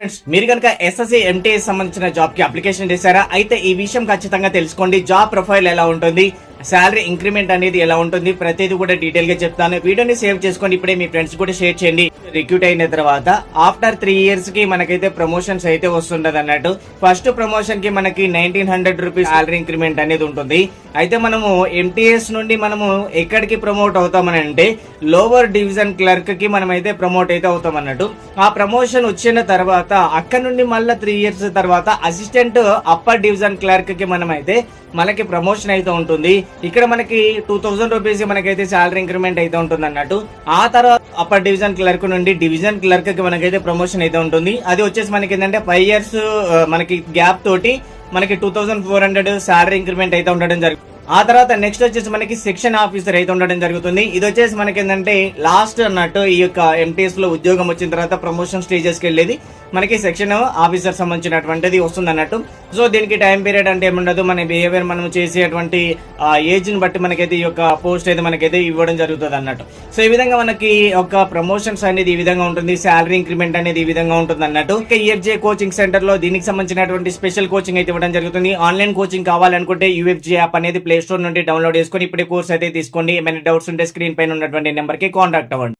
Friends మీరు కనుక SSC MTS సంబంధించిన జాబ్కి అప్లికేషన్ చేశారా? అయితే ఈ విషయం ఖచ్చితంగా తెలుసుకోండి. జాబ్ ప్రొఫైల్ ఎలా ఉంటుంది? శాలరీ ఇంక్రిమెంట్ అనేది ఎలా ఉంటుంది ప్రతిదీ కూడా డీటెయిల్గా చెప్తాను. వీడియోని సేవ్ చేసుకోండి. ఇప్పుడే మీ ఫ్రెండ్స్ కూడా షేర్ చేయండి. రిక్రూట్ అయిన తర్వాత ఆఫ్టర్ త్రీ ఇయర్స్కి మనకైతే ప్రమోషన్స్ అయితే వస్తుంటది అన్నట్టు. ఫస్ట్ ప్రమోషన్కి మనకి nineteen hundred rupees salary increment అనేది ఉంటుంది. అయితే మనము ఎంటీఎస్ నుండి మనము ఎక్కడికి ప్రమోట్ అవుతామని అంటే లోవర్ డివిజన్ క్లర్క్కి మనమైతే ప్రమోట్ అయితే అవుతాం అన్నట్టు. ఆ ప్రమోషన్ వచ్చిన తర్వాత అక్కడ నుండి మళ్ళీ త్రీ ఇయర్స్ తర్వాత అసిస్టెంట్ అప్పర్ డివిజన్ క్లర్క్కి మనమైతే అయితే మనకి ప్రమోషన్ అయితే ఉంటుంది. ఇక్కడ మనకి టూ థౌసండ్ రూపీస్ మనకైతే శాలరీ ఇంక్రిమెంట్ అయితే ఉంటుంది అన్నట్టు ఆ తర్వాత అప్పర్ డివిజన్ క్లర్క్ నుండి డివిజన్ క్లర్క్కి మనకైతే ప్రమోషన్ అయితే ఉంటుంది. అది వచ్చేసి మనకి ఏంటంటే ఫైవ్ ఇయర్స్ మనకి గ్యాప్ తోటి మనకి two thousand four hundred salary increment అయితే ఉండడం జరుగుతుంది. ఆ తర్వాత నెక్స్ట్ వచ్చేసి మనకి సెక్షన్ ఆఫీసర్ అయితే ఉండడం జరుగుతుంది. ఇది వచ్చేసి మనకి ఏంటంటే లాస్ట్ అన్నట్టు ఈ యొక్క ఎంటీఎస్లో ఉద్యోగం వచ్చిన తర్వాత ప్రమోషన్ స్టేజెస్కి వెళ్ళేది. మనకి సెక్షన్ ఆఫీసర్ సంబంధించినటువంటిది వస్తుంది అన్నట్టు సో దీనికి టైం పీరియడ్ అంటే ఏముండదు. మన బిహేవియర్ మనం చేసేటువంటి ఏజ్ని బట్టి మనకైతే ఈ యొక్క పోస్ట్ అయితే మనకైతే ఇవ్వడం జరుగుతుంది అన్నట్టు సో ఈ విధంగా మనకి ఒక ప్రమోషన్స్ అనేది ఈ విధంగా ఉంటుంది. శాలరీ ఇంక్రిమెంట్ అనేది ఈ విధంగా ఉంటుంది అన్నట్టు ఇంకా ఈఎఫ్జే కోచింగ్ సెంటర్లో దీనికి సంబంధించినటువంటి స్పెషల్ కోచింగ్ అయితే ఇవ్వడం జరుగుతుంది. ఆన్లైన్ కోచింగ్ కావాలనుకుంటే యూఎఫ్జే యాప్ అనేది ప్లే స్టోర్ నుండి డౌన్లోడ్ చేసుకుని ఇప్పుడే కోర్స్ అయితే తీసుకోండి. ఏమైనా డౌట్స్ ఉంటే స్క్రీన్ పైన ఉన్నటువంటి నెంబర్కి కాంటాక్ట్ అవ్వండి.